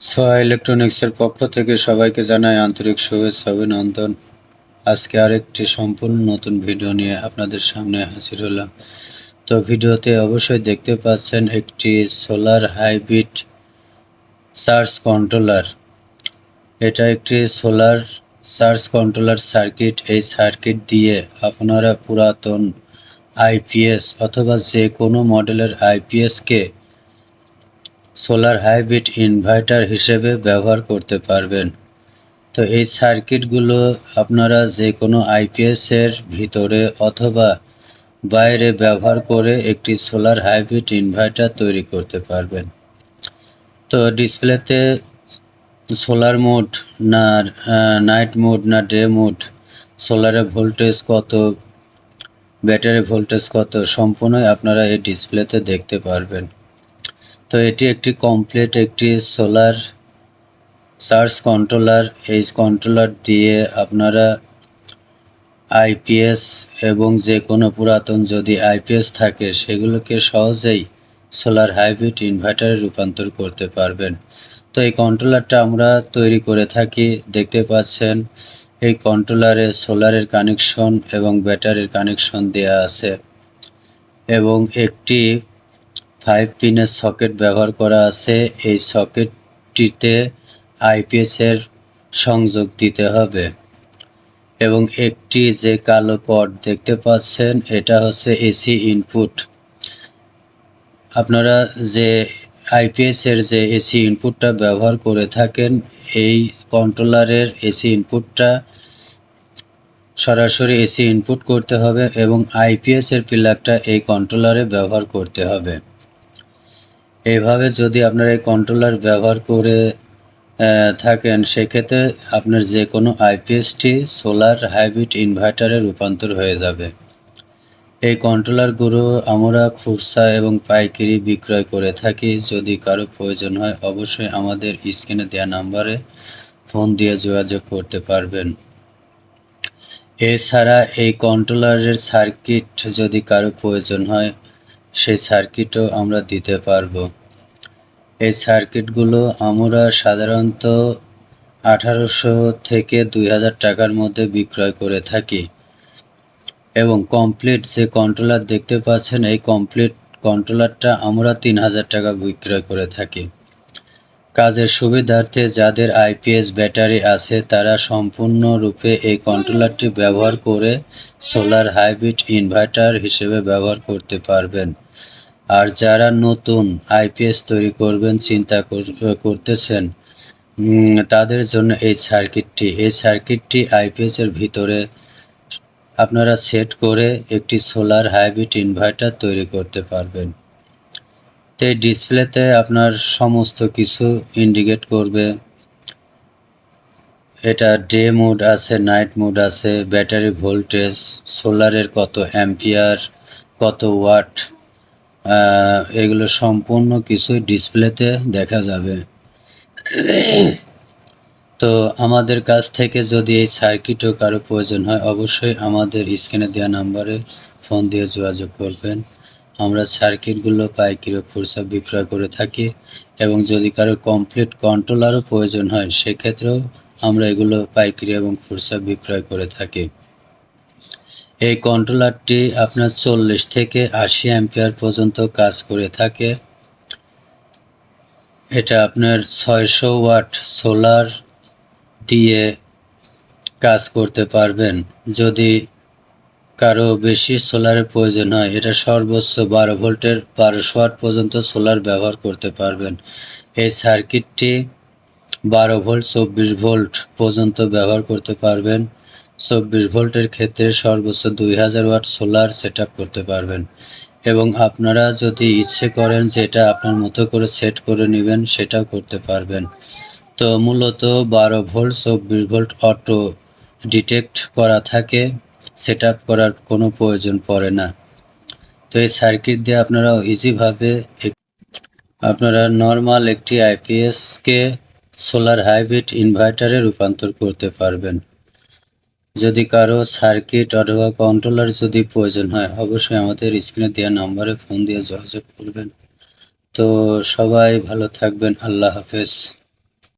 সোয়া ইলেকট্রনিক্সের পক্ষ থেকে সবাইকে জানাই আন্তরিক শুভেচ্ছা, অভিনন্দন। আজকে আরেকটি সম্পূর্ণ নতুন ভিডিও নিয়ে আপনাদের সামনে হাজির হলাম। তো ভিডিওতে অবশ্যই দেখতে পাচ্ছেন একটি সোলার হাইব্রিড চার্জ কন্ট্রোলার। এটা একটি সোলার চার্জ কন্ট্রোলার সার্কিট। এই সার্কিট দিয়ে আপনারা পুরাতন আইপিএস অথবা যে কোনো মডেলের আইপিএসকে সোলার হাইব্রিড ইনভার্টার হিসেবে ব্যবহার করতে পারবেন। তো এই সার্কিটগুলো আপনারা যে কোনো আইপিএসের ভিতরে অথবা বাইরে ব্যবহার করে একটি সোলার হাইব্রিড ইনভার্টার তৈরি করতে পারবেন। তো ডিসপ্লেতে সোলার মোড না নাইট মোড না ডে মোড সোলারের ভোল্টেজ কত, ব্যাটারি ভোল্টেজ কত, সম্পূর্ণই আপনারা এই ডিসপ্লেতে দেখতে পারবেন। তো এটি একটি কমপ্লিট একটি সোলার চার্জ কন্ট্রোলার এই কন্ট্রোলার দিয়ে আপনারা আইপিএস এবং যে কোনো পুরাতন যদি আইপিএস থাকে, সেগুলোকে সহজেই সোলার হাইব্রিড ইনভার্টারে রূপান্তর করতে পারবেন। তো এই কন্ট্রোলারটা আমরা তৈরি করে থাকি, দেখতে পাচ্ছেন, এই কন্ট্রোলারে সোলারের কানেকশন এবং ব্যাটারির কানেকশন দেওয়া আছে। এবং একটি ফাইভ পিনের সকেট ব্যবহার করা আছে। এই সকেটটিতে আইপিএসের সংযোগ দিতে হবে। এবং একটি যে কালো কড দেখতে পাচ্ছেন, এটা হচ্ছে এসি ইনপুট। আপনারা যে আইপিএসের যে এসি ইনপুটটা ব্যবহার করে থাকেন, এই কন্ট্রোলারের এসি ইনপুটটা সরাসরি এসি ইনপুট করতে হবে এবং আইপিএসের প্লাগটা এই কন্ট্রোলারে ব্যবহার করতে হবে। এইভাবে যদি আপনারা এই কন্ট্রোলার ব্যবহার করে থাকেন, সেক্ষেত্রে আপনার যে কোনো আইপিএসটি সোলার হাইব্রিড ইনভার্টারে রূপান্তর হয়ে যাবে। এই কন্ট্রোলারগুলো আমরা খুচরা এবং পাইকারি বিক্রয় করে থাকি। যদি কারও প্রয়োজন হয়, অবশ্যই আমাদের স্ক্রিনে দেওয়া নাম্বারে ফোন দিয়ে যোগাযোগ করতে পারবেন। এছাড়া এই কন্ট্রোলারের সার্কিট যদি কারও প্রয়োজন হয় সেই সার্কিটও আমরা দিতে পারব। এই সার্কিটগুলো আমরা সাধারণত আঠারোশো থেকে দুই হাজার টাকার মধ্যে বিক্রয় করে থাকি। এবং কমপ্লিট যে কন্ট্রোলার দেখতে পাচ্ছেন, এই কমপ্লিট কন্ট্রোলারটা আমরা তিন হাজার টাকা বিক্রয় করে থাকি। কাজের সুবিধার্থে যাদের আইপিএস ব্যাটারি আছে, তারা সম্পূর্ণরূপে এই কন্ট্রোলারটি ব্যবহার করে সোলার হাইব্রিড ইনভার্টার হিসেবে ব্যবহার করতে পারবেন। আর যারা নতুন আইপিএস তৈরি করবেন, চিন্তা করতেছেন তাদের জন্য এই সার্কিটটি। এই সার্কিটটি আইপিএসের ভিতরে আপনারা সেট করে একটি সোলার হাইব্রিড ইনভার্টার তৈরি করতে পারবেন। তো এই ডিসপ্লেতে আপনার সমস্ত কিছু ইন্ডিকেট করবে। এটা ডে মোড আছে নাইট মোড আছে ব্যাটারি ভোল্টেজ সোলারের কত অ্যাম্পিয়ার কত ওয়াট এগুলো সম্পূর্ণ কিছু ডিসপ্লেতে দেখা যাবে। তো আমাদের কাছ থেকে যদি এই সার্কিটও কারও প্রয়োজন হয়, অবশ্যই আমাদের স্ক্রিনে দেওয়া নাম্বারে ফোন দিয়ে যোগাযোগ করবেন। আমরা সার্কিটগুলো পাইকিরি খুরসা বিক্রয় করে থাকি এবং যদি কারও কমপ্লিট কন্ট্রোলারও প্রয়োজন হয়, সেক্ষেত্রেও আমরা এগুলো পাইকারি এবং খুরসা বিক্রয় করে থাকি। এই কন্ট্রোলারটি আপনার চল্লিশ থেকে আশি অ্যাম্পিয়ার পর্যন্ত কাজ করে থাকে। এটা আপনার ছয়শো ওয়াট সোলার দিয়ে কাজ করতে পারবেন। যদি কারও বেশি সোলারের প্রয়োজন হয়, এটা সর্বোচ্চ বারো ভোল্টের বারোশো ওয়াট পর্যন্ত সোলার ব্যবহার করতে পারবেন। এই সার্কিটটি বারো ভোল্ট, চব্বিশ ভোল্ট পর্যন্ত ব্যবহার করতে পারবেন। চব্বিশ ভোল্টের ক্ষেত্রে সর্বোচ্চ দুই হাজার ওয়াট সোলার সেট করতে পারবেন। এবং আপনারা যদি ইচ্ছে করেন যেটা আপনার মতো করে সেট করে নেবেন, সেটাও করতে পারবেন। তো মূলত বারো ভোল্ট, চব্বিশ ভোল্ট অটো ডিটেক্ট করা থাকে। সেট আপ করার কোনো প্রয়োজন পড়ে না। তো এই সার্কিট দিয়ে আপনারা ইজিভাবে আপনারা নর্মাল একটি আইপিএসকে সোলার হাইব্রিড ইনভার্টারে রূপান্তর করতে পারবেন। যদি কারও সার্কিট অথবা কন্ট্রোলার যদি প্রয়োজন হয়, অবশ্যই আমাদের স্ক্রিনে দেওয়া নম্বরে ফোন দিয়ে যোগাযোগ করবেন। তো সবাই ভালো থাকবেন, আল্লাহ হাফেজ।